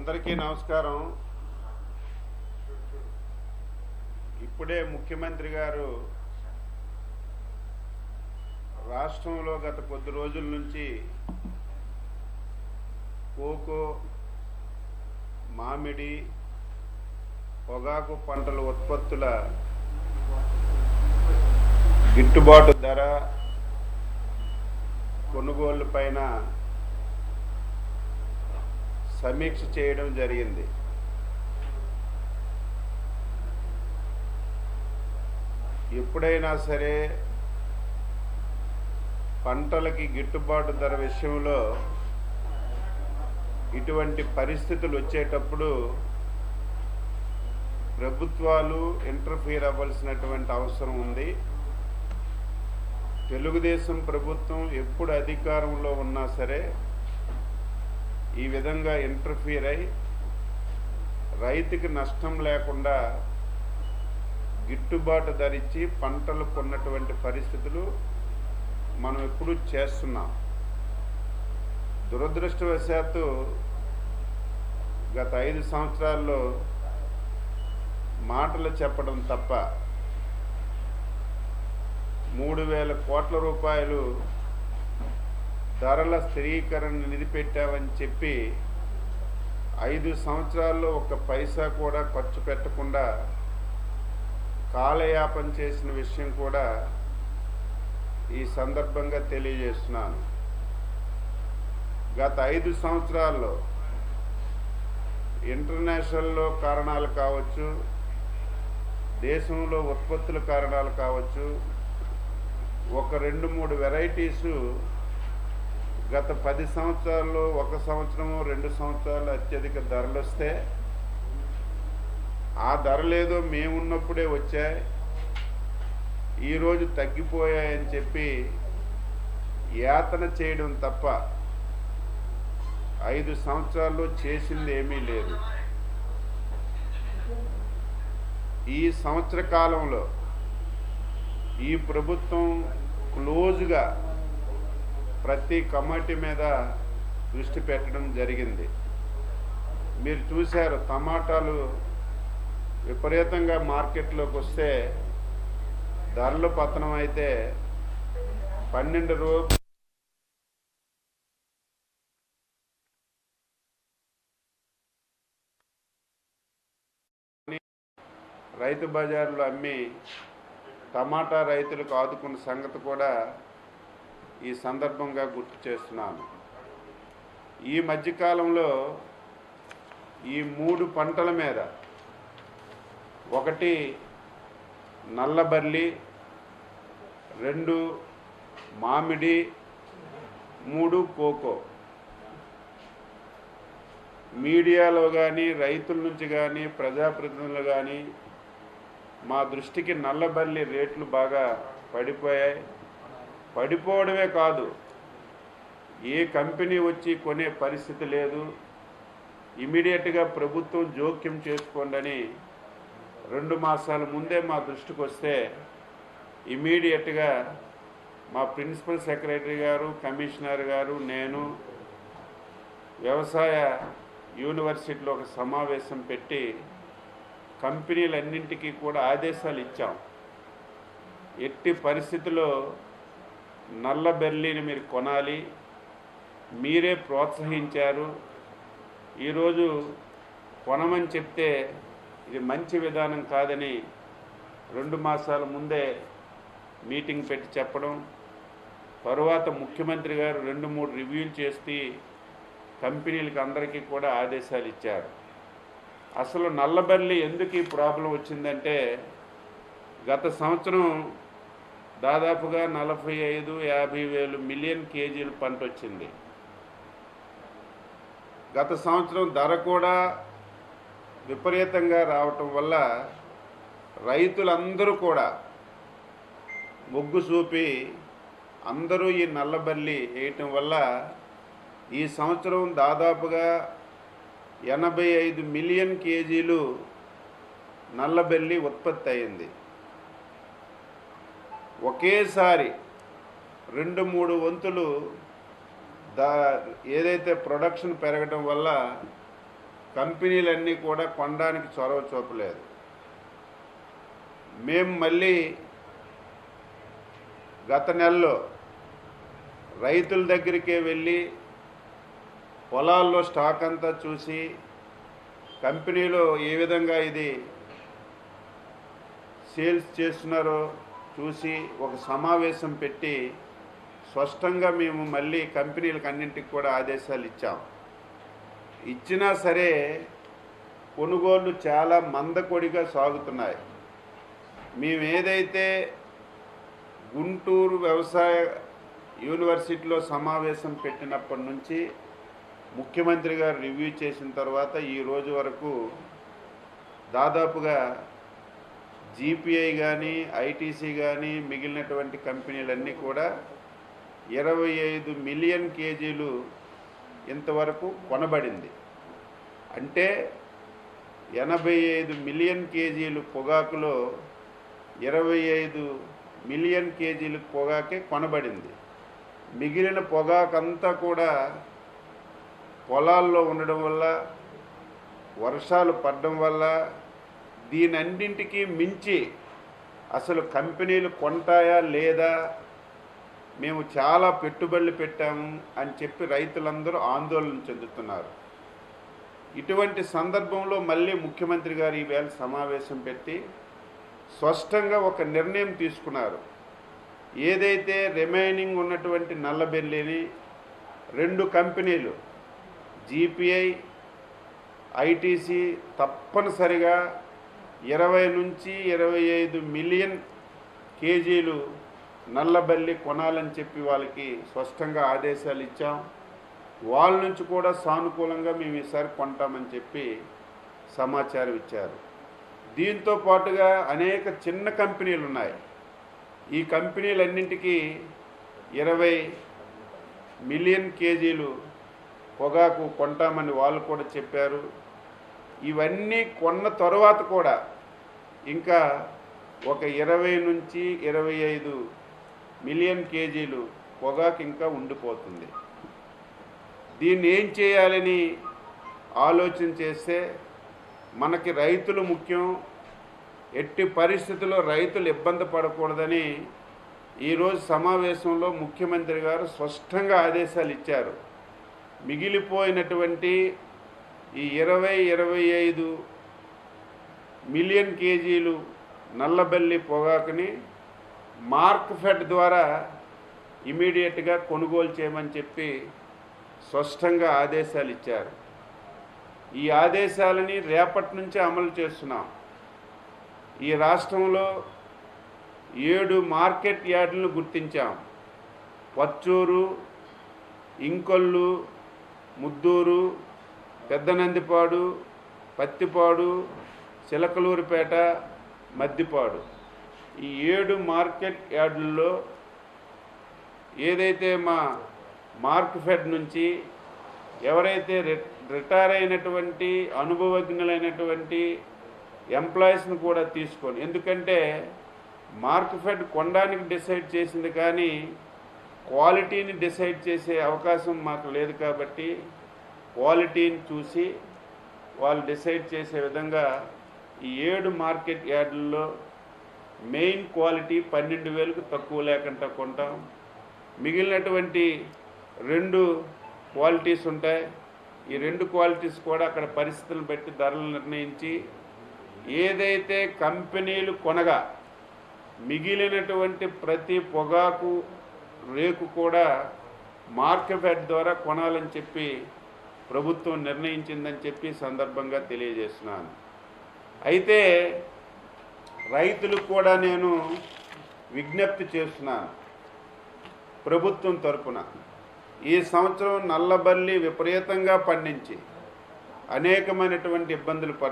అందరికీ నమస్కారం. ఇప్పుడే ముఖ్యమంత్రి గారు రాష్ట్రంలో గత కొద్ది రోజుల నుంచి కోకో మామిడి పొగాకు పంటల ఉత్పత్తుల గిట్టుబాటు ధర కొనుగోలు పైన సమీక్ష చేయడం జరిగింది. ఎప్పుడైనా సరే పంటలకి గిట్టుబాటు ధర విషయంలో ఇటువంటి పరిస్థితులు వచ్చేటప్పుడు ప్రభుత్వాలు ఇంటర్ఫీర్ అవ్వాల్సినటువంటి అవసరం ఉంది. తెలుగుదేశం ప్రభుత్వం ఎప్పుడు అధికారంలో ఉన్నా సరే ఈ విధంగా ఇంటర్ఫీర్ అయి రైతుకి నష్టం లేకుండా గిట్టుబాటు ధరించి పంటలు కొన్నటువంటి పరిస్థితులు మనం ఎప్పుడు చేస్తున్నాం. దురదృష్టవశాత్తు గత ఐదు సంవత్సరాల్లో మాటలు చెప్పడం తప్ప మూడు వేల కోట్ల రూపాయలు ధరల స్థిరీకరణ నిధిపెట్టామని చెప్పి ఐదు సంవత్సరాల్లో ఒక పైసా కూడా ఖర్చు పెట్టకుండా కాలయాపన చేసిన విషయం కూడా ఈ సందర్భంగా తెలియజేస్తున్నాను. గత ఐదు సంవత్సరాల్లో ఇంటర్నేషనల్లో కారణాలు కావచ్చు దేశంలో ఉత్పత్తుల కారణాలు కావచ్చు ఒక రెండు మూడు వెరైటీసు గత పది సంవత్సరాల్లో ఒక సంవత్సరము రెండు సంవత్సరాలు అత్యధిక ధరలు వస్తే ఆ ధరలేదో మేమున్నప్పుడే వచ్చాయి. ఈరోజు తగ్గిపోయాయని చెప్పి యాతన చేయడం తప్ప ఐదు సంవత్సరాల్లో చేసింది ఏమీ లేదు. ఈ సంవత్సర కాలంలో ఈ ప్రభుత్వం క్లోజ్గా ప్రతి కమిటీ మీద దృష్టి పెట్టడం జరిగింది. మీరు చూశారు టమాటాలు విపరీతంగా మార్కెట్లోకి వస్తే ధరలు పతనం అయితే పన్నెండు రూపాయలు రైతు బజార్లో అమ్మి టమాటా రైతులకు ఆదుకున్న సంగతి కూడా ఈ సందర్భంగా గుర్తు చేస్తున్నాను. ఈ మధ్యకాలంలో ఈ మూడు పంటల మీద ఒకటి నల్లబర్లి రెండు మామిడి మూడు కోకో. మీడియాలో కానీ రైతుల నుంచి కానీ ప్రజాప్రతినిధులు కానీ మా దృష్టికి నల్లబల్లి రేట్లు బాగా పడిపోయాయి. పడిపోవడమే కాదు. ఏ కంపెనీ వచ్చి కొనే పరిస్థితి లేదు. ఇమీడియట్గా ప్రభుత్వం జోక్యం చేసుకోండి రెండు మాసాల ముందే మా దృష్టికి వస్తే ఇమీడియట్గా మా ప్రిన్సిపల్ సెక్రటరీ గారు కమిషనర్ గారు నేను వ్యవసాయ యూనివర్సిటీలో ఒక సమావేశం పెట్టి కంపెనీలన్నింటికీ కూడా ఆదేశాలు ఇచ్చాం. ఎట్టి పరిస్థితుల్లో నల్ల బెర్లీని మీరు కొనాలి. మీరే ప్రోత్సహించారు. ఈరోజు కొనమని చెప్తే ఇది మంచి విధానం కాదని రెండు మాసాల ముందే మీటింగ్ పెట్టి చెప్పడం తరువాత ముఖ్యమంత్రి గారు రెండు మూడు రివ్యూలు చేసి కంపెనీలకు అందరికీ కూడా ఆదేశాలు ఇచ్చారు. అసలు నల్లబల్లి ఎందుకు ఈ ప్రాబ్లం వచ్చిందంటే గత సంవత్సరం దాదాపుగా నలభై ఐదు యాభై వేలు మిలియన్ కేజీలు పంట వచ్చింది. గత సంవత్సరం ధర కూడా విపరీతంగా రావటం వల్ల రైతులందరూ కూడా మొగ్గు చూపి అందరూ ఈ నల్లబల్లి వేయటం వల్ల ఈ సంవత్సరం దాదాపుగా ఎనభై ఐదు మిలియన్ కేజీలు నల్లబెల్లి ఉత్పత్తి అయింది. ఒకేసారి రెండు మూడు వంతులు దా ఏదైతే ప్రొడక్షన్ పెరగటం వల్ల కంపెనీలన్నీ కూడా కొనడానికి చొరవ చూపలేదు. మేము మళ్ళీ గత నెలలో రైతుల దగ్గరికే వెళ్ళి పొలాల్లో స్టాక్ అంతా చూసి కంపెనీలో ఏ విధంగా ఇది సేల్స్ చేస్తున్నారో చూసి ఒక సమావేశం పెట్టి స్పష్టంగా మేము మళ్ళీ కంపెనీలకు అన్నింటికి కూడా ఆదేశాలు ఇచ్చాం. ఇచ్చినా సరే కొనుగోళ్ళు చాలా మందకొడిగా సాగుతున్నాయి. మేము ఏదైతే గుంటూరు వ్యవసాయ యూనివర్సిటీలో సమావేశం పెట్టినప్పటి నుంచి ముఖ్యమంత్రి గారు రివ్యూ చేసిన తర్వాత ఈ రోజు వరకు దాదాపుగా జీపీఐ కానీ ఐటీసీ కానీ మిగిలినటువంటి కంపెనీలన్నీ కూడా ఇరవై ఐదు మిలియన్ కేజీలు ఇంతవరకు కొనబడింది. అంటే ఎనభై ఐదు మిలియన్ కేజీలు పొగాకులో ఇరవై ఐదు మిలియన్ కేజీలు పొగాకే కొనబడింది. మిగిలిన పొగాకంతా కూడా పొలాల్లో ఉండడం వల్ల వర్షాలు పడడం వల్ల దీనన్నింటికి మించి అసలు కంపెనీలు కొంటాయా లేదా? మేము చాలా పెట్టుబడులు పెట్టాము అని చెప్పి రైతులందరూ ఆందోళన చెందుతున్నారు. ఇటువంటి సందర్భంలో మళ్ళీ ముఖ్యమంత్రి గారు ఈవేళ సమావేశం పెట్టి స్పష్టంగా ఒక నిర్ణయం తీసుకున్నారు. ఏదైతే రిమైనింగ్ ఉన్నటువంటి నల్లబెల్లిని రెండు కంపెనీలు జీపీఐ ఐటీసీ తప్పనిసరిగా ఇరవై నుంచి ఇరవై ఐదు మిలియన్ కేజీలు నల్లబల్లి కొనాలని చెప్పి వాళ్ళకి స్పష్టంగా ఆదేశాలు ఇచ్చాం. వాళ్ళ నుంచి కూడా సానుకూలంగా మేము ఈసారి కొంటామని చెప్పి సమాచారం ఇచ్చారు. దీంతో పాటుగా అనేక చిన్న కంపెనీలు ఉన్నాయి. ఈ కంపెనీలన్నింటికీ ఇరవై మిలియన్ కేజీలు పొగాకు కొంటామని వాళ్ళు కూడా చెప్పారు. ఇవన్నీ కొన్న తరువాత కూడా ఇంకా ఒక ఇరవై నుంచి ఇరవై ఐదు మిలియన్ కేజీలు పొగాకు ఇంకా ఉండిపోతుంది. దీన్ని ఏం చేయాలని ఆలోచన చేస్తే మనకి రైతులు ముఖ్యం ఎట్టి పరిస్థితుల్లో రైతులు ఇబ్బంది పడకూడదని ఈరోజు సమావేశంలో ముఖ్యమంత్రి గారు స్పష్టంగా ఆదేశాలు ఇచ్చారు. మిగిలిపోయినటువంటి ఈ ఇరవై ఇరవై ఐదు మిలియన్ కేజీలు నల్లబల్లి పొగాకుని మార్క్ ఫెడ్ ద్వారా ఇమీడియట్గా కొనుగోలు చేయమని చెప్పి స్పష్టంగా ఆదేశాలు ఇచ్చారు. ఈ ఆదేశాలని రేపటి నుంచే అమలు చేస్తున్నాం. ఈ రాష్ట్రంలో ఏడు మార్కెట్ యార్డులను గుర్తించాం. పచ్చూరు ఇంకొల్లు ముద్దూరు పెద్దనందిపాడు పత్తిపాడు చిలకలూరిపేట మద్దిపాడు. ఈ ఏడు మార్కెట్ యార్డుల్లో ఏదైతే మా మార్క్ ఫెడ్ నుంచి ఎవరైతే రి- రిటైర్ అయినటువంటి అనుభవజ్ఞులైనటువంటి ఎంప్లాయీస్ని కూడా తీసుకొని ఎందుకంటే మార్క్ ఫెడ్ కొనడానికి డిసైడ్ చేసింది కానీ క్వాలిటీని డిసైడ్ చేసే అవకాశం మాకు లేదు కాబట్టి క్వాలిటీని చూసి వాళ్ళు డిసైడ్ చేసే విధంగా ఈ ఏడు మార్కెట్ యార్డుల్లో మెయిన్ క్వాలిటీ పన్నెండు వేలకు తక్కువ లేకుండా కొంటాం. మిగిలినటువంటి రెండు క్వాలిటీస్ ఉంటాయి. ఈ రెండు క్వాలిటీస్ కూడా అక్కడ పరిస్థితులను బట్టి ధరలు నిర్ణయించి ఏదైతే కంపెనీలు కొనగా మిగిలినటువంటి ప్రతి పొగాకు రేకు కూడా మార్కెట్ ద్వారా కొనాలని చెప్పి ప్రభుత్వం నిర్ణయించిందని చెప్పి సందర్భంగా తెలియజేస్తున్నాను. అయితే రైతులకు కూడా నేను విజ్ఞప్తి చేస్తున్నాను ప్రభుత్వం తరపున. ఈ సంవత్సరం నల్లబల్లి విపరీతంగా పండించి అనేకమైనటువంటి ఇబ్బందులు పడ్డారు.